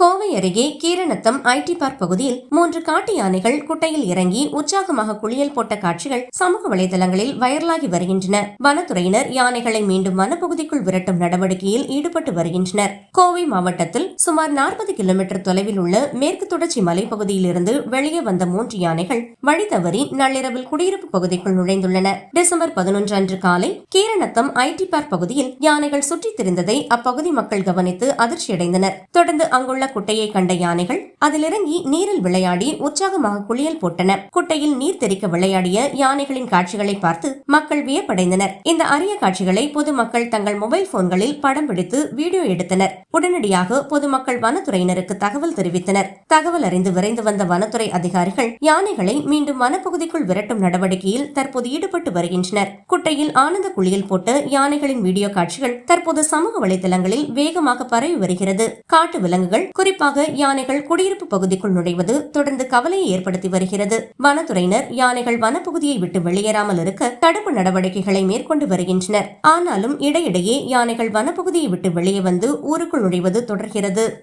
கோவை அருகே Keeranatham IT park பகுதியில் மூன்று காட்டு யானைகள் குட்டையில் இறங்கி உற்சாகமாக குளியல் போட்ட காட்சிகள் சமூக வலைதளங்களில் வைரலாகி வருகின்றன. வனத்துறையினர் யானைகளை மீண்டும் வனப்பகுதிக்குள் விரட்டும் நடவடிக்கையில் ஈடுபட்டு வருகின்றனர். கோவை மாவட்டத்தில் சுமார் நாற்பது கிலோமீட்டர் தொலைவில் உள்ள மேற்கு தொடர்ச்சி மலைப்பகுதியிலிருந்து வெளியே வந்த மூன்று யானைகள் வழி தவறி நள்ளிரவில் குடியிருப்பு பகுதிக்குள் நுழைந்துள்ளன. டிசம்பர் பதினொன்று அன்று காலை கீரநத்தம் ஐடி பார்க் பகுதியில் யானைகள் சுற்றித் திரிந்ததை அப்பகுதி மக்கள் கவனித்து அதிர்ச்சியடைந்தனர். தொடர்ந்து அங்குள்ள குட்டையை கண்ட யானைகள் அதில் இறங்கி நீரில் விளையாடி உற்சாகமாக குளியல் போட்டன. குட்டையில் நீர் தெறிக்க விளையாடிய யானைகளின் காட்சிகளை பார்த்து மக்கள் வியப்படைந்தனர். இந்த அரிய காட்சிகளை பொதுமக்கள் தங்கள் மொபைல் போன்களில் படம் பிடித்து வீடியோ எடுத்தனர். உடனடியாக பொதுமக்கள் வனத்துறையினருக்கு தகவல் தெரிவித்தனர். தகவல் அறிந்து விரைந்து வந்த வனத்துறை அதிகாரிகள் யானைகளை மீண்டும் வனப்பகுதிக்குள் விரட்டும் நடவடிக்கையில் தற்போது ஈடுபட்டு வருகின்றனர். குட்டையில் ஆனந்த குளியல் போட்ட யானைகளின் வீடியோ காட்சிகள் தற்போது சமூக வலைதளங்களில் வேகமாக பரவி வருகிறது. காட்டு விலங்குகள் குறிப்பாக யானைகள் குடியிருப்பு பகுதிக்குள் நுழைவது தொடர்ந்து கவலையை ஏற்படுத்தி வருகிறது. வனத்துறையினர் யானைகள் வனப்பகுதியை விட்டு வெளியேறாமல் இருக்க தடுப்பு நடவடிக்கைகளை மேற்கொண்டு வருகின்றனர். ஆனாலும் இடையிடையே யானைகள் வனப்பகுதியை விட்டு வெளியே வந்து ஊருக்குள் நுழைவது தொடர்கிறது.